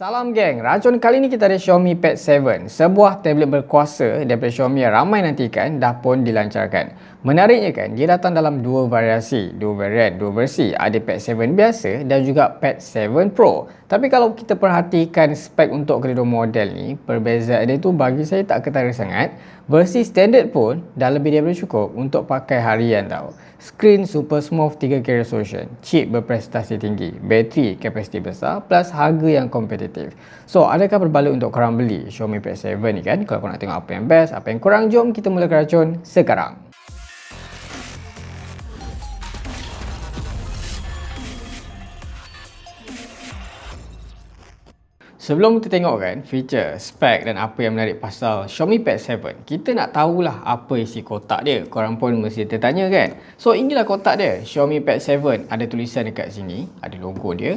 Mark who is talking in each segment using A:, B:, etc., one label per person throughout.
A: Salam geng, racun kali ni kita ada Xiaomi Pad 7 Sebuah tablet berkuasa daripada Xiaomi yang ramai nantikan dah pun dilancarkan. Menariknya kan, dia datang dalam dua variasi, dua variant, dua versi. Ada Pad 7 biasa dan juga Pad 7 Pro. Tapi kalau kita perhatikan spek untuk kedua model ni Perbezaan dia tu bagi saya tak ketara sangat. Versi standard pun dah lebih daripada cukup untuk pakai harian tau. Screen super smooth 3K resolution, chip berprestasi tinggi, bateri kapasiti besar plus harga yang kompetitif. So, adakah berbalik untuk korang beli Xiaomi Pad 7 ni kan? Kalau korang nak tengok apa yang best, apa yang kurang, jom kita mulakan racun sekarang. Sebelum kita tengok kan feature, spek dan apa yang menarik pasal Xiaomi Pad 7, kita nak tahulah apa isi kotak dia. Korang pun mesti tertanya kan? So inilah kotak dia. Xiaomi Pad 7 ada tulisan dekat sini, ada logo dia,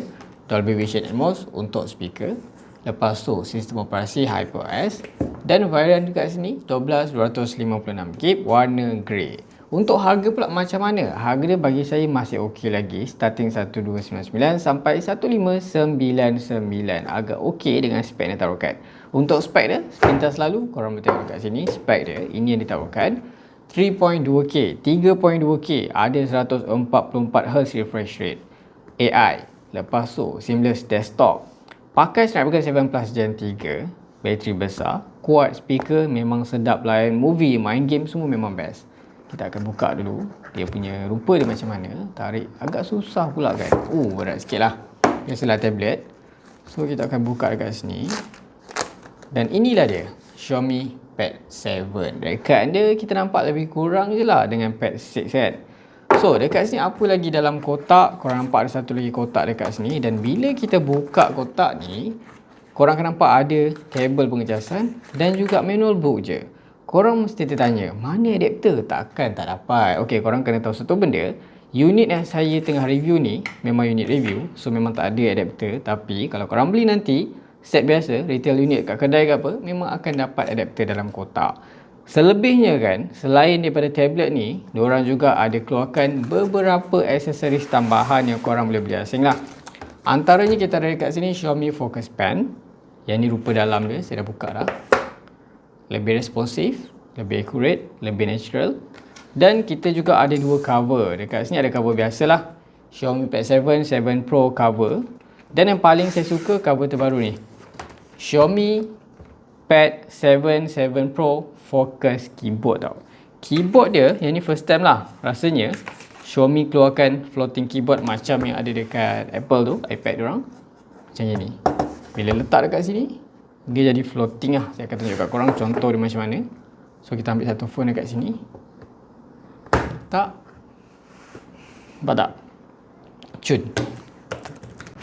A: Dolby Vision Atmos untuk speaker. Lepas tu sistem operasi HyperOS dan varian dekat sini 12256GB warna grey. Untuk harga pula macam mana? Harga dia bagi saya masih okey lagi. Starting 1299 sampai 1599. Agak okey dengan spek yang ditawarkan. Untuk spek dia, sepintas lalu korang boleh tengok kat sini. Spek dia, ini yang ditawarkan. 3.2K, 3.2K, ada 144Hz refresh rate. AI, lepas tu seamless desktop. Pakai Snapdragon 7 Plus Gen 3, bateri besar, kuat speaker, memang sedap layan. Movie, main game semua memang best. Kita akan buka dulu. Dia punya rupa dia macam mana. Tarik. Agak susah pula kan oh berat sikit lah. Biasalah tablet. So kita akan buka dekat sini. Dan inilah dia. Xiaomi Pad 7 dekat dia kita nampak lebih kurang je lah dengan Pad 6 kan so dekat sini apa lagi dalam kotak korang nampak ada satu lagi kotak dekat sini dan bila kita buka kotak ni korang akan nampak ada kabel pengecasan dan juga manual book je korang mesti tertanya, mana adapter? Takkan tak dapat. Okey, korang kena tahu satu benda. Unit yang saya tengah review ni, memang unit review. So, memang tak ada adapter. Tapi, kalau korang beli nanti, set biasa, retail unit kat kedai ke apa, memang akan dapat adapter dalam kotak. Selebihnya kan, selain daripada tablet ni, diorang juga ada keluarkan beberapa aksesoris tambahan yang korang boleh beli asing lah. Antaranya kita ada dekat sini Xiaomi Focus Pen. Yang ni rupa dalam dia, saya dah buka dah lebih responsif, lebih accurate, lebih natural. Dan kita juga ada dua cover. Dekat sini ada cover biasalah. Xiaomi Pad 7, 7 Pro cover. Dan yang paling saya suka cover terbaru ni. Xiaomi Pad 7, 7 Pro Focus Keyboard tau. Keyboard dia, yang ni first time lah rasanya. Xiaomi keluarkan floating keyboard macam yang ada dekat Apple tu, iPad orang. Macam ni. Bila letak dekat sini, dia jadi floating lah saya akan tunjuk kat korang contoh dia macam mana so kita ambil satu phone dekat sini tak nampak tak cun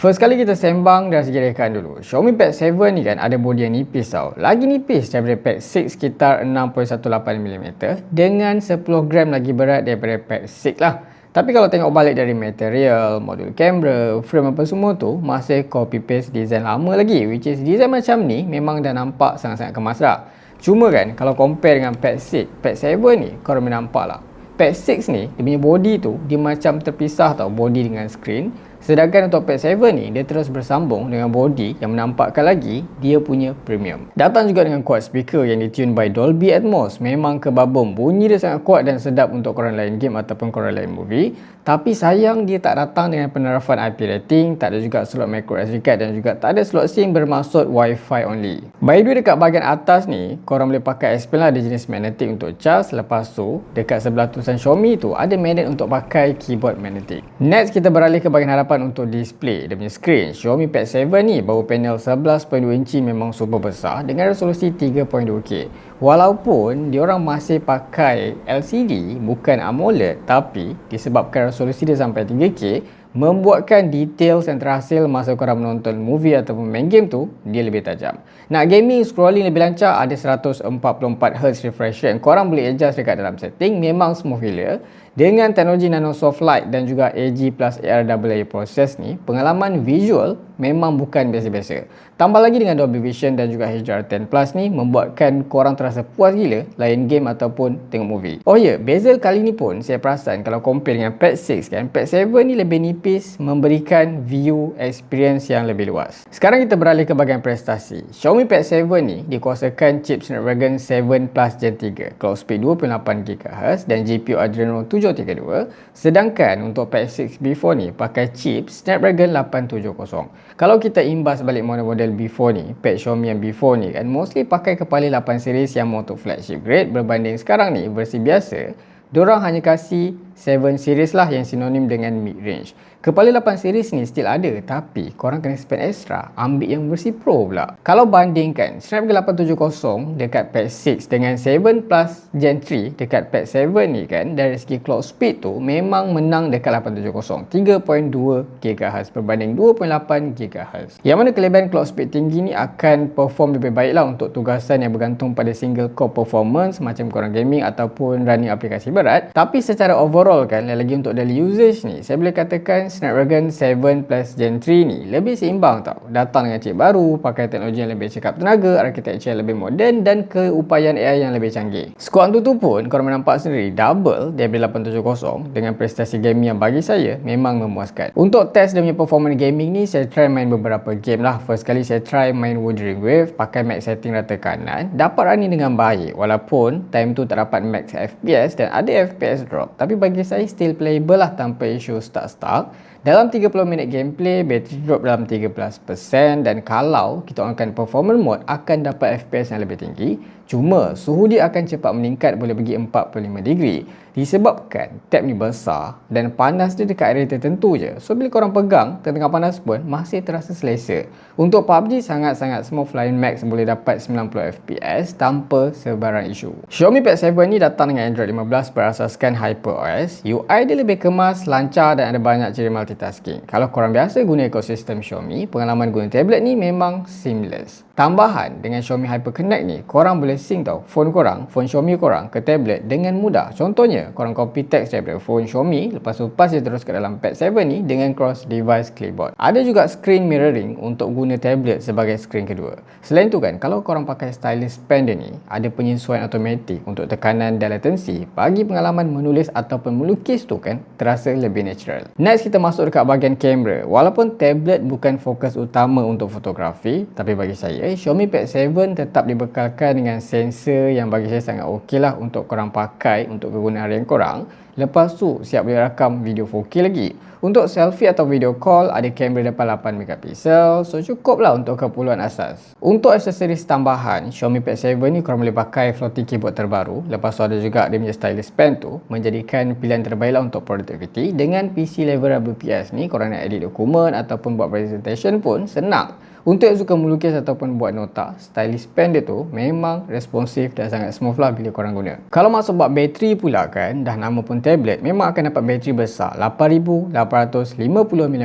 A: First kali kita sembang dari segi rekaan dulu. Xiaomi Pad 7 ni kan ada bodi yang nipis tau. Lagi nipis daripada Pad 6 sekitar 6.18mm dengan 10 gram lagi berat daripada Pad 6 lah. Tapi kalau tengok balik dari material, modul kamera, frame apa semua tu masih copy paste design lama lagi which is design macam ni memang dah nampak sangat-sangat kemas dah. Cuma kan kalau compare dengan Pad 6, Pad 7 ni korang boleh nampak lah. Pad 6 ni dia punya body tu dia macam terpisah tau body dengan screen Sedangkan untuk Pad 7 ni, dia terus bersambung dengan body yang menampakkan lagi dia punya premium. Datang juga dengan quad speaker yang ditune by Dolby Atmos. Memang kebabum. Bunyi dia sangat kuat dan sedap untuk korang lain game ataupun korang lain movie. Tapi sayang dia tak datang dengan penerapan IP rating, tak ada juga slot micro SD card dan juga tak ada slot SIM bermaksud Wi-Fi only. By the way, dekat bahagian atas ni, korang boleh pakai S Pen lah, ada jenis magnetic untuk charge. Lepas tu, dekat sebelah tulisan Xiaomi tu, ada magnet untuk pakai keyboard magnetic. Next, kita beralih ke bahagian hadapan hadapan untuk display dia punya screen Xiaomi Pad 7 ni bawa panel 11.2 inci memang super besar dengan resolusi 3.2K walaupun diorang masih pakai LCD bukan AMOLED tapi disebabkan resolusi dia sampai 3K membuatkan details yang terhasil masa korang menonton movie ataupun main game tu dia lebih tajam. Nak gaming scrolling lebih lancar ada 144Hz refresh rate. Korang boleh adjust dekat dalam setting memang smooth gila Dengan teknologi Nano Soft Light dan juga AG plus ARAA proses ni, pengalaman visual memang bukan biasa-biasa. Tambah lagi dengan Dolby Vision dan juga HDR10 Plus ni membuatkan korang terasa puas gila lain game ataupun tengok movie. Oh ya, yeah, bezel kali ni pun saya perasan kalau compare dengan Pad 6 kan, Pad 7 ni lebih nipis memberikan view experience yang lebih luas. Sekarang kita beralih ke bahagian prestasi. Xiaomi Pad 7 ni dikuasakan chip Snapdragon 7 Plus Gen 3, clock speed 2.8 GHz dan GPU Adreno 732. Sedangkan untuk Pad 6 before ni pakai chip Snapdragon 870. Kalau kita imbas balik model-model before ni, pad Xiaomi yang before ni kan, mostly pakai kepala 8 series yang untuk flagship grade berbanding sekarang ni versi biasa, diorang hanya kasih 7 series lah yang sinonim dengan mid range. Kepala 8 series ni still ada tapi korang kena spend extra ambil yang versi Pro pula. Kalau bandingkan Snapdragon 870 dekat Pad 6 dengan 7 Plus Gen 3 dekat Pad 7 ni kan dari segi clock speed tu memang menang dekat 870 3.2 GHz berbanding 2.8 GHz. Yang mana kelebihan clock speed tinggi ni akan perform lebih baik lah untuk tugasan yang bergantung pada single core performance macam korang gaming ataupun running aplikasi berat. Tapi secara overall kan lagi untuk daily usage ni saya boleh katakan Snapdragon 7 Plus Gen 3 ni lebih seimbang tau. Datang dengan chip baru, pakai teknologi yang lebih cekap tenaga, arkitektur yang lebih moden dan keupayaan AI yang lebih canggih. Skuad tu pun korang nampak sendiri double daripada 870 dengan prestasi gaming yang bagi saya memang memuaskan. Untuk test dia punya performance gaming ni saya try main beberapa game lah. First kali saya try main Wuthering Wave pakai max setting rata kanan. Dapat running dengan baik walaupun time tu tak dapat max FPS dan ada FPS drop. Tapi bagi saya still playable lah tanpa isu start-start. Dalam 30 minit gameplay, battery drop dalam 13% dan kalau kita onkan performance mode akan dapat FPS yang lebih tinggi. Cuma suhu dia akan cepat meningkat boleh pergi 45 degree disebabkan tab ni besar dan panas dia dekat area tertentu je. So bila korang pegang tengah panas pun masih terasa selesa. Untuk PUBG sangat-sangat smooth Flying Max boleh dapat 90 FPS tanpa sebarang isu. Xiaomi Pad 7 ni datang dengan Android 15 berasaskan HyperOS. UI dia lebih kemas, lancar dan ada banyak ciri multitasking. Kalau korang biasa guna ekosistem Xiaomi, pengalaman guna tablet ni memang seamless. Tambahan dengan Xiaomi Hyper Connect ni, korang boleh sync tau phone korang, phone Xiaomi korang ke tablet dengan mudah. Contohnya, korang copy text daripada phone Xiaomi, lepas tu pass dia terus ke dalam Pad 7 ni dengan cross device clipboard. Ada juga screen mirroring untuk guna tablet sebagai screen kedua. Selain tu kan, kalau korang pakai stylus pen dia ni, ada penyesuaian automatik untuk tekanan dan latency bagi pengalaman menulis ataupun melukis tu kan terasa lebih natural. Next kita masuk dekat bahagian kamera. Walaupun tablet bukan fokus utama untuk fotografi, tapi bagi saya Xiaomi Pad 7 tetap dibekalkan dengan sensor yang bagi saya sangat okey lah untuk korang pakai untuk kegunaan harian korang. Lepas tu siap boleh rakam video 4K lagi. Untuk selfie atau video call ada kamera depan 8 megapiksel so cukup lah untuk keperluan asas. Untuk aksesoris tambahan Xiaomi Pad 7 ni korang boleh pakai floating keyboard terbaru. Lepas tu ada juga dia punya stylus pen tu menjadikan pilihan terbaik lah untuk productivity. Dengan PC level WPS ni korang nak edit dokumen ataupun buat presentation pun senang. Untuk yang suka melukis ataupun buat nota, stylus pen dia tu memang responsif dan sangat smooth lah bila korang guna. Kalau masuk buat bateri pula kan, dah nama pun tablet, memang akan dapat bateri besar. 8850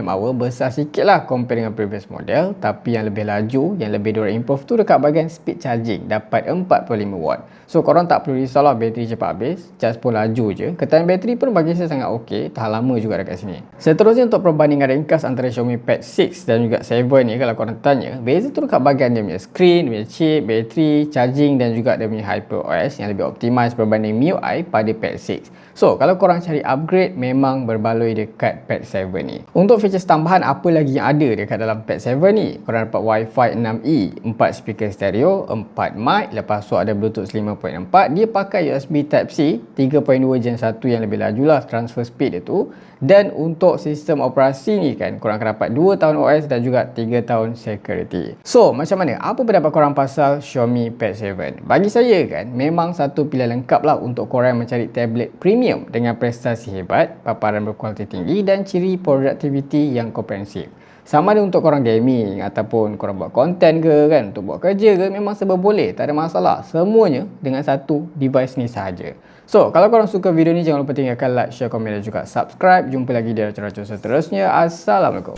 A: mAh besar sikit lah compare dengan previous model. Tapi yang lebih laju, yang lebih diorang improve tu dekat bahagian speed charging, dapat 45 watt. So korang tak perlu risau lah bateri cepat habis, charge pun laju je. Ketahanan bateri pun bagi saya sangat okey, tahan lama juga dekat sini. Seterusnya untuk perbandingan ringkas antara Xiaomi Pad 6 dan juga 7 ni kalau korang tanya, beza tu dekat bahagian dia punya screen, dia punya chip, bateri, charging dan juga dia punya HyperOS yang lebih optimize berbanding MIUI pada Pad 6. So, kalau korang cari upgrade, memang berbaloi dekat Pad 7 ni. Untuk features tambahan, apa lagi yang ada dekat dalam Pad 7 ni? Korang dapat Wi-Fi 6E, 4 speaker stereo, 4 mic, lepas tu ada Bluetooth 5.4. Dia pakai USB Type-C 3.2 Gen 1 yang lebih laju lah transfer speed dia tu. Dan untuk sistem operasi ni kan, korang akan dapat 2 tahun OS dan juga 3 tahun security. So, macam mana? Apa pendapat korang pasal Xiaomi Pad 7? Bagi saya kan, memang satu pilihan lengkap lah untuk korang mencari tablet premium dengan prestasi hebat, paparan berkualiti tinggi dan ciri productivity yang komprehensif. Sama ada untuk korang gaming ataupun korang buat konten ke kan, untuk buat kerja ke, memang serba boleh, tak ada masalah. Semuanya dengan satu device ni sahaja. So, kalau korang suka video ni, jangan lupa tinggalkan like, share, komen dan juga subscribe. Jumpa lagi di acara-acara seterusnya. Assalamualaikum.